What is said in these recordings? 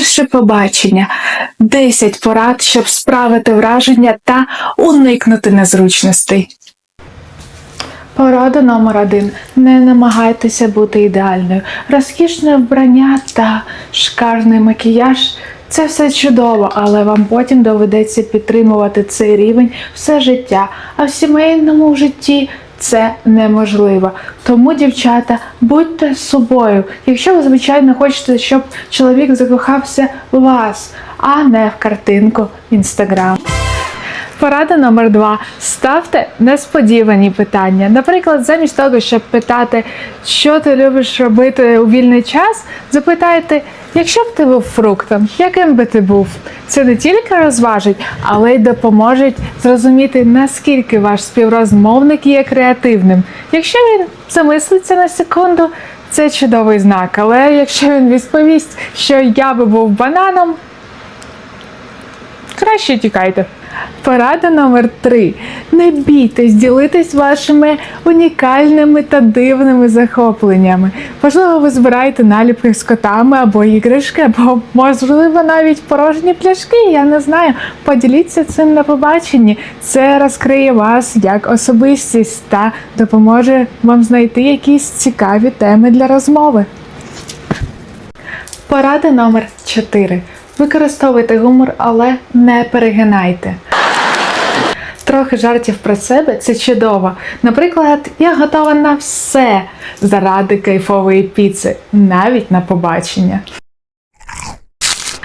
Перше побачення. 10 порад, щоб справити враження та уникнути незручностей. Порада номер один. Не намагайтеся бути ідеальною. Розкішне вбрання та шикарний макіяж це все чудово, але вам потім доведеться підтримувати цей рівень все життя. А в сімейному житті це неможливо. Тому, дівчата, будьте собою. Якщо ви, звичайно, хочете, щоб чоловік закохався в вас, а не в картинку в інстаграм. Порада номер два. Ставте несподівані питання. Наприклад, замість того, щоб питати, що ти любиш робити у вільний час, запитайте, якщо б ти був фруктом, яким би ти був? Це не тільки розважить, але й допоможе зрозуміти, наскільки ваш співрозмовник є креативним. Якщо він замислиться на секунду, це чудовий знак. Але якщо він відповість, що я би був бананом, краще тікайте. Порада номер три. Не бійтесь ділитись вашими унікальними та дивними захопленнями. Можливо, ви збираєте наліпки з котами або іграшки, або, можливо, навіть порожні пляшки. Я не знаю. Поділіться цим на побаченні. Це розкриє вас як особистість та допоможе вам знайти якісь цікаві теми для розмови. Порада номер 4. Використовуйте гумор, але не перегинайте. Трохи жартів про себе це чудово. Наприклад, я готова на все заради кайфової піци, навіть на побачення.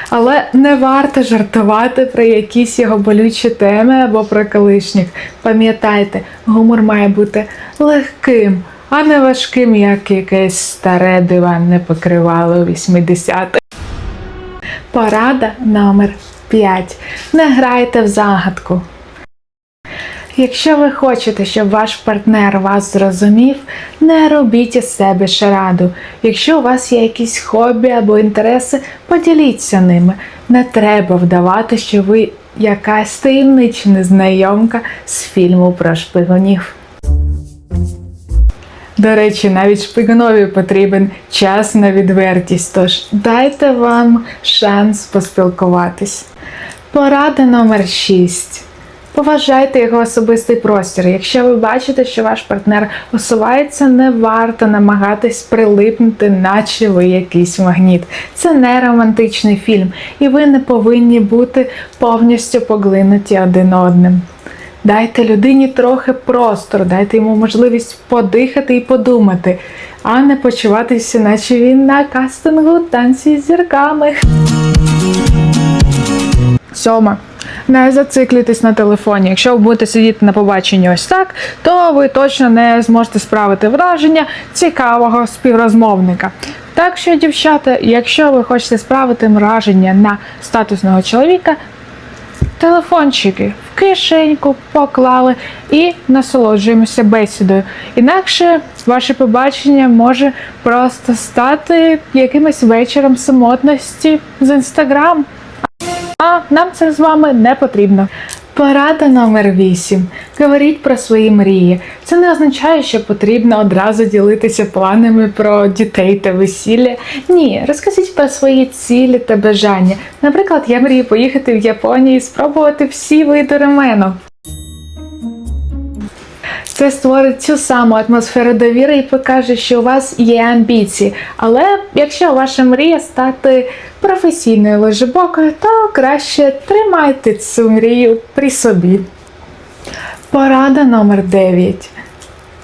Але не варто жартувати про якісь його болючі теми або про колишніх. Пам'ятайте, гумор має бути легким, а не важким, як якесь старе диванне покривало у 80-х. Порада номер 5. Не грайте в загадку. Якщо ви хочете, щоб ваш партнер вас зрозумів, не робіть із себе шараду. Якщо у вас є якісь хобі або інтереси, поділіться ними. Не треба вдавати, що ви якась таємнича незнайомка з фільму про шпигунів. До речі, навіть шпигунові потрібен час на відвертість, тож дайте вам шанс поспілкуватись. Порада номер 6. Поважайте його особистий простір. Якщо ви бачите, що ваш партнер осувається, не варто намагатись прилипнути, наче ви якийсь магніт. Це не романтичний фільм, і ви не повинні бути повністю поглинуті один одним. Дайте людині трохи простору, дайте йому можливість подихати і подумати, а не почуватися, наче він на кастингу танці з зірками. Сьома. Не зациклюйтесь на телефоні. Якщо ви будете сидіти на побаченні ось так, то ви точно не зможете справити враження цікавого співрозмовника. Так що, дівчата, якщо ви хочете справити враження на статусного чоловіка, телефончики в кишеньку поклали і насолоджуємося бесідою. Інакше ваше побачення може просто стати якимось вечором самотності з інстаграм. А нам це з вами не потрібно. Порада номер 8. Говоріть про свої мрії. Це не означає, що потрібно одразу ділитися планами про дітей та весілля. Ні, розкажіть про свої цілі та бажання. Наприклад, я мрію поїхати в Японію і спробувати всі види рамену. Це створить цю саму атмосферу довіри і покаже, що у вас є амбіції. Але якщо ваша мрія стати професійною лежебокою, то краще тримайте цю мрію при собі. Порада номер 9.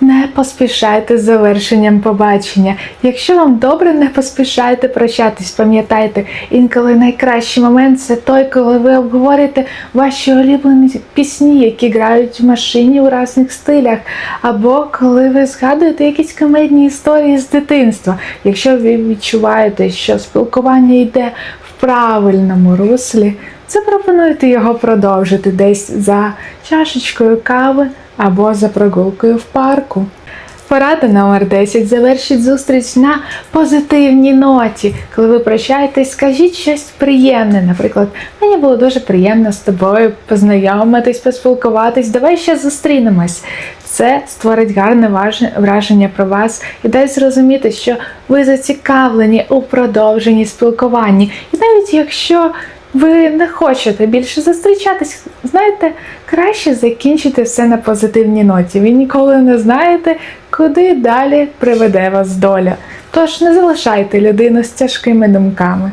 Не поспішайте з завершенням побачення. Якщо вам добре, не поспішайте прощатись. Пам'ятайте, інколи найкращий момент це той, коли ви обговорюєте ваші улюблені пісні, які грають в машині у різних стилях, або коли ви згадуєте якісь комедні історії з дитинства. Якщо ви відчуваєте, що спілкування йде в правильному руслі, запропонуйте його продовжити десь за чашечкою кави або за прогулкою в парку. Порада номер 10. Завершіть зустріч на позитивній ноті. Коли ви прощаєтесь, скажіть щось приємне. Наприклад, мені було дуже приємно з тобою познайомитись, поспілкуватись. Давай ще зустрінемось. Це створить гарне враження про вас і дасть зрозуміти, що ви зацікавлені у продовженні спілкуванні. І навіть якщо ви не хочете більше зустрічатись, знаєте, краще закінчити все на позитивній ноті. Ви ніколи не знаєте, куди далі приведе вас доля. Тож не залишайте людину з тяжкими думками.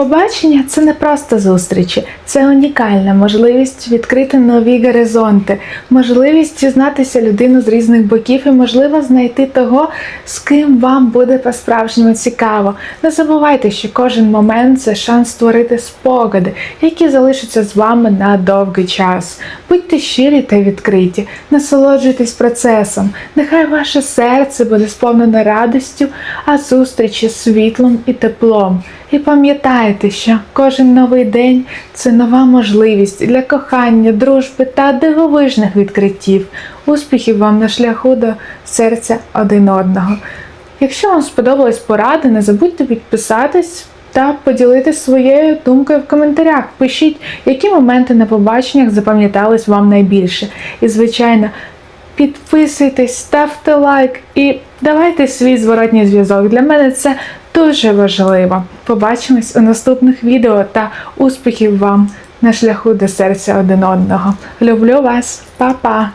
Побачення це не просто зустрічі, це унікальна можливість відкрити нові горизонти, можливість дізнатися людину з різних боків і можливо знайти того, з ким вам буде по-справжньому цікаво. Не забувайте, що кожен момент це шанс створити спогади, які залишаться з вами на довгий час. Будьте щирі та відкриті, насолоджуйтесь процесом. Нехай ваше серце буде сповнене радістю, а зустрічі світлом і теплом. І пам'ятайте, що кожен новий день це нова можливість для кохання, дружби та дивовижних відкриттів. Успіхів вам на шляху до серця один одного. Якщо вам сподобались поради, не забудьте підписатись та поділитися своєю думкою в коментарях. Пишіть, які моменти на побаченнях запам'ятались вам найбільше. І, звичайно, підписуйтесь, ставте лайк і давайте свій зворотній зв'язок. Для мене це дуже важливо. Побачимось у наступних відео та успіхів вам на шляху до серця один одного. Люблю вас, Па-па!